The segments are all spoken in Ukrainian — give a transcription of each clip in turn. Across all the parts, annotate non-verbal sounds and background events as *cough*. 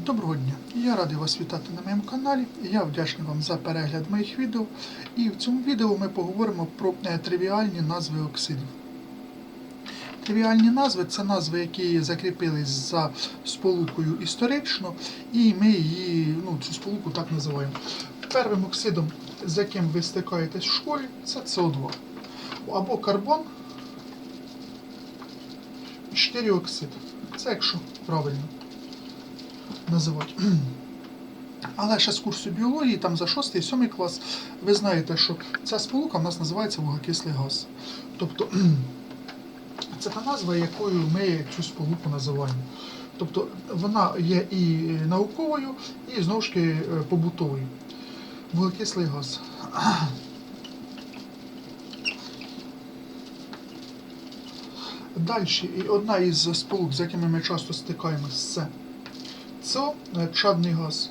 Доброго дня! Я радий вас вітати на моєму каналі. Я вдячний вам за перегляд моїх відео. І в цьому відео ми поговоримо про е, тривіальні назви оксидів. Тривіальні назви це назви, які закріпились за сполукою історично, і ми її, ну, цю сполуку так називаємо. Первим оксидом, з яким ви стикаєтесь в школі, це СО2. Або карбон, 4 оксид. Це якщо правильно називати. *clears throat* Але ще з курсу біології, там за 6-7 клас, ви знаєте, що ця сполука в нас називається вуглекислий газ. Тобто *clears throat* це та назва, якою ми цю сполуку називаємо. Тобто вона є і науковою, і знову ж таки е, побутовою. Вуглекислий газ. *clears throat* Далі, одна із сполук, з якими ми часто стикаємося, це е, чадний газ.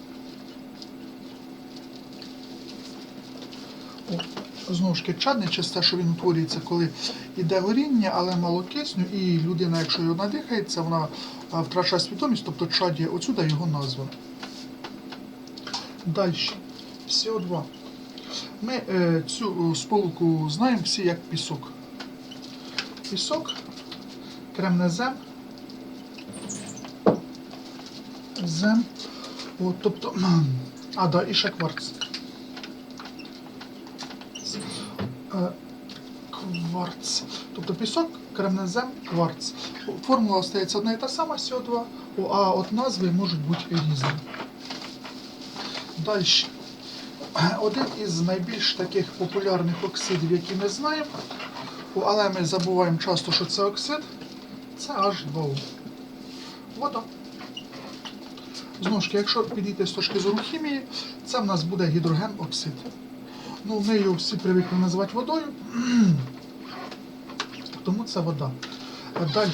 О, знову ж таки, чадний через те, що він утворюється, коли йде горіння, але мало кисню, і людина, якщо його надихається, вона втрачає свідомість, тобто чадє, отсюда його назва. Далі. СО2. Ми е, цю е, сполуку знаємо всі як пісок. Пісок, кремнезем, зем. От, тобто, *clears throat* а, да, і ще кварц. Е, Кварц. Тобто пісок, кремнезем, кварц. Формула остається одна і та сама СО2, а от назви можуть бути різні. Далі. *clears throat* Один із найбільш таких популярних оксидів, які ми знаємо, але ми забуваємо часто, що це оксид, це H2O. Вода. Знову ж таки, якщо підійти з точки зору хімії, це в нас буде гідроген-оксид. Ну, ми його всі привикли називати водою, *clears throat* тому це вода. Далі.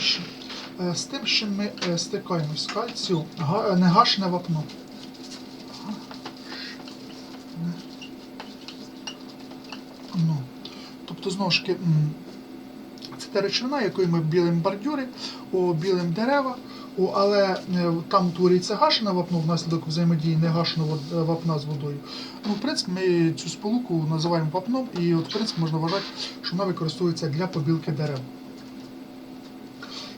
З тим, чим ми е, стикаємось, кальцію, га- е, негашне вапно. Ну, тобто, знову ж таки, це та речовина, якою ми білимо бордюри, о, білимо дерева, але е, там утворюється гашене вапно внаслідок взаємодії негашеного вод- вапна з водою. Ну, в принципі, ми цю сполуку називаємо вапном, і от, в принципі, можна вважати, що вона використовується для побілки дерев.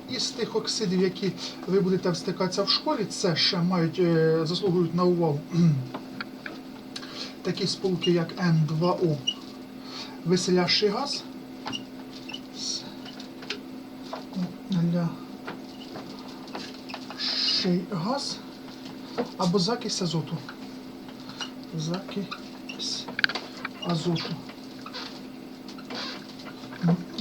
Із тих оксидів, які ви будете стикатися в школі, це ще мають, е, заслуговують на увагу *clears throat* такі сполуки, як N2O, веселящий газ. Для ший газ або закись азоту. Закись азоту.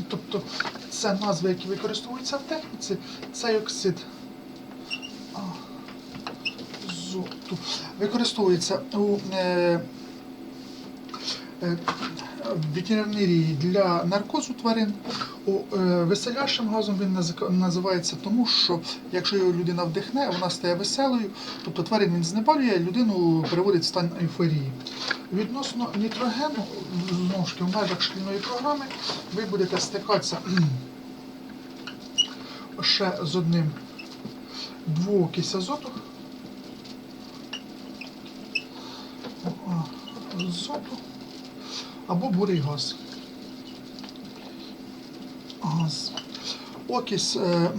Тобто це назви, які використовуються в техніці, цей оксид азоту використовується у е, е, ветеринарії для наркозу тварин. Е, веселящим газом він називається тому, що якщо його людина вдихне, вона стає веселою, тобто тварин він знеболює, людину переводить в стан ейфорії. Відносно нітрогену, знову ж таки, в межах шкільної програми ви будете стикатися *clears throat* ще з одним двоокись азоту. Азоту або бурий газ. Газ. Окись, е,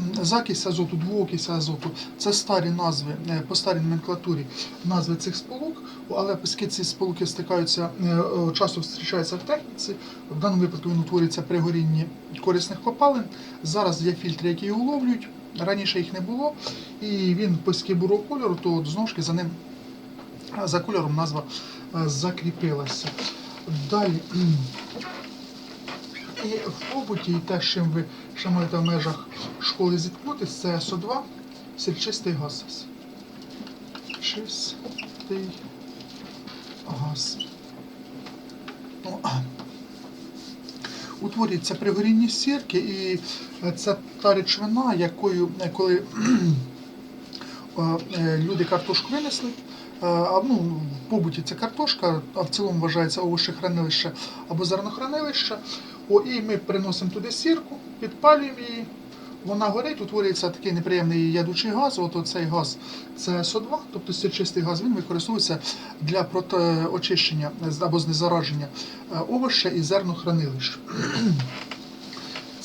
азоту, двоокись азоту це старі назви, е, по старій номенклатурі назви цих сполук, але оскільки ці сполуки стикаються, е, часто зустрічаються в техніці. В даному випадку він утворюється при горінні корисних копалин. Зараз є фільтри, які його уловлюють. Раніше їх не було, і він по бурого кольору, то знову ж за ним за кольором назва закріпилася. Далі. І в побуті, і те, з чим ви ще маєте в межах школи зіткнутися, це СО2, сільчистий газ. Чистий газ. Ну. *clears throat* Утворюється при горінні сірки, і це та речовина, якою, коли *clears throat* е, люди картошку винесли, а ну, в побуті це картошка, а в цілому вважається овочехранилище або зернохранилище. О, і ми приносимо туди сірку, підпалюємо її, вона горить, утворюється такий неприємний ядучий газ. От цей газ це СО2, тобто сірчистий газ, він використовується для протиочищення або знезараження е, овоща і зернохранилищ.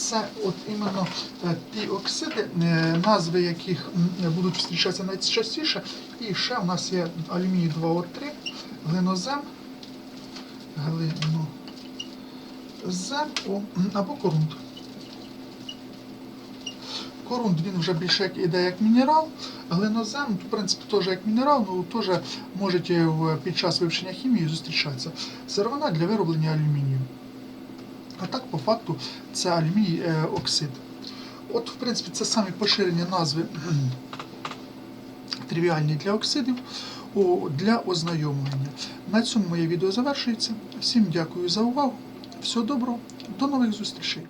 Це от іменно е, ті оксиди, е, назви яких будуть зустрічатися найчастіше. І ще в нас є алюміній 2О3, глинозем, глинозем або корунд. Корунд він вже більше іде як мінерал, глинозем, в принципі, теж як мінерал, ну теж можуть е, під час вивчення хімії зустрічатися. Сировина для вироблення алюмінію. А так, по факту, це алюміній е, оксид. От, в принципі, це самі поширені назви *clears throat* тривіальні для оксидів для ознайомлення. На цьому моє відео завершується. Всім дякую за увагу. Всього доброго, до нових зустрічей.